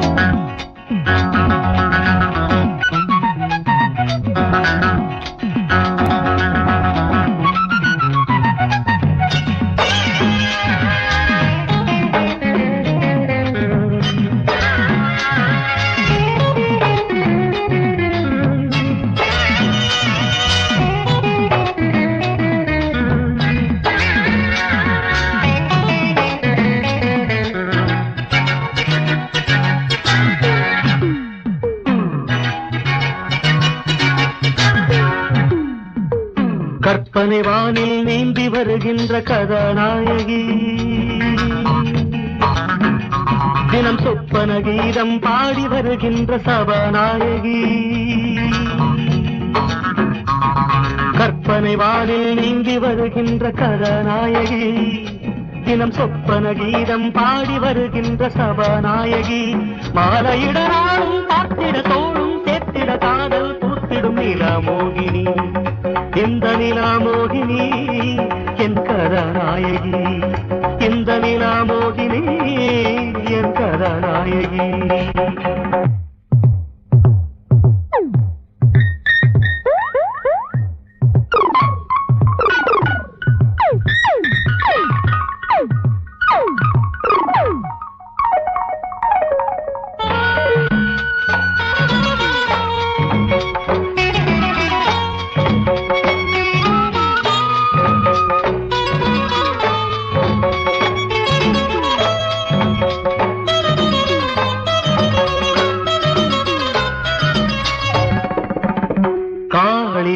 Thank you. கற்பனை வானில் நீந்தி வருகின்ற கதாநாயகி. தினம் சொப்பன கீதம் பாடி வருகின்ற சபாநாயகி. கற்பனை வானில் நீந்தி வருகின்ற கதாநாயகி. தினம் சொப்பன கீதம் பாடி வருகின்ற சபாநாயகி. மாலையிட நாளும் பார்த்திட தோளும் இந்த என் கதாநாயகி.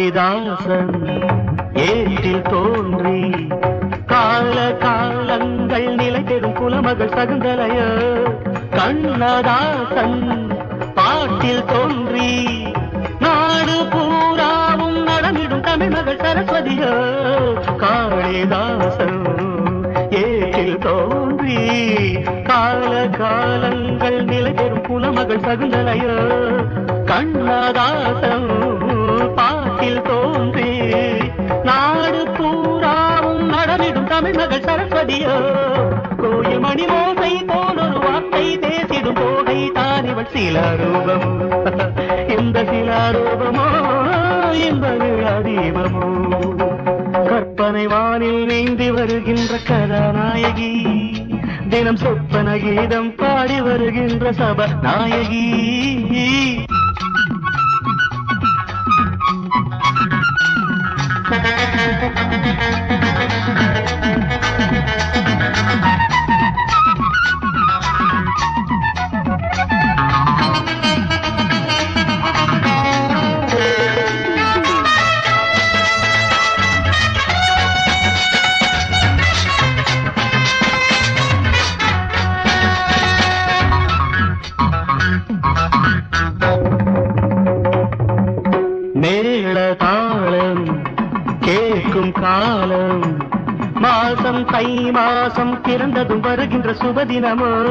காளிதாசன் ஏற்றில் தோன்றி கால காலங்கள் நிலை பெறும் குலமகள் சகுந்தலைய கண்ணதாசன் பாட்டில் தோன்றி நாடு பூராவும் நடமிடும் தமிழ்மகள் சரஸ்வதிய காளிதாசன் ஏற்றில் தோன்றி கால காலங்கள் நிலை பெறும் குலமகள் சகுந்தலைய கண்ணதாசன் தமிழ் மகள் சரஸ்வதியோ? கோயில் மணி மோசை ஒரு வார்த்தை பேசிடும் போகை தான் இவள் சிலாரூபம். இந்த சிலாரூபமோ? இந்த விழாதீபமோ கற்பனை வானில் நீந்தி வருகின்ற கதாநாயகி தினம் சொப்பன கீதம் பாடி வருகின்ற சப நாயகி மேள தாளம் கேட்கும் காலம். மாசம் தை மாசம் பிறந்ததும் வருகின்ற சுபதினமோ.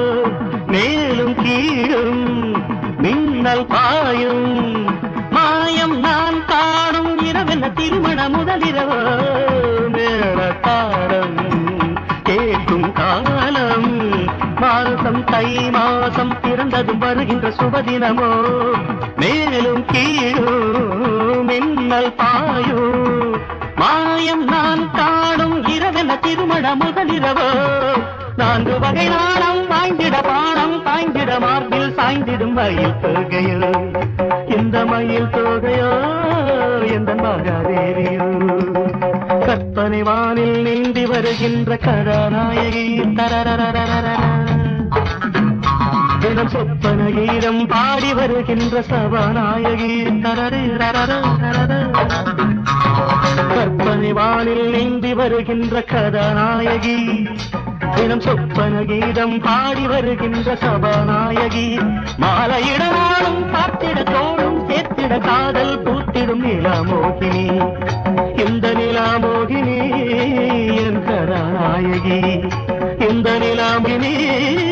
மேலும் கீழும் மின்னல் பாயும். மாயம் நான் காணும் இரவென்ன திருமண முதலிரவோ. தை மாசம் பிறந்ததும் வருகின்ற சுபதினமோ? மேலும் கீழும் மின்னல் பாயோ? மாயம் நான் காணும் இரவென திருமண முதலிரவோ? நான்கு வகை நாணம் வாய்ந்திட பாடம் பாய்ந்திட மார்பில் சாய்ந்திடும் மயில் தொகையோ? இந்த மயில் தொகையோ எந்த மகாதேவியோ? கற்பனை வானில் நீந்தி வருகின்ற கதாநாயகி தரரரரரர ஆயிரம் சொப்பன கீதம் பாடி வருகின்ற சபாநாயகி. கற்பனை வானில் நீந்தி வருகின்ற கதாநாயகி. தினம் சொப்பன கீதம் பாடி வருகின்ற சபாநாயகி. மாலையிட நாளும் பார்த்திட தோடும் சேர்த்திட காதல் பூத்திடும் நிலாமோகினி. இந்த நிலாமோகினி என் கதாநாயகி. இந்த நிலாமினி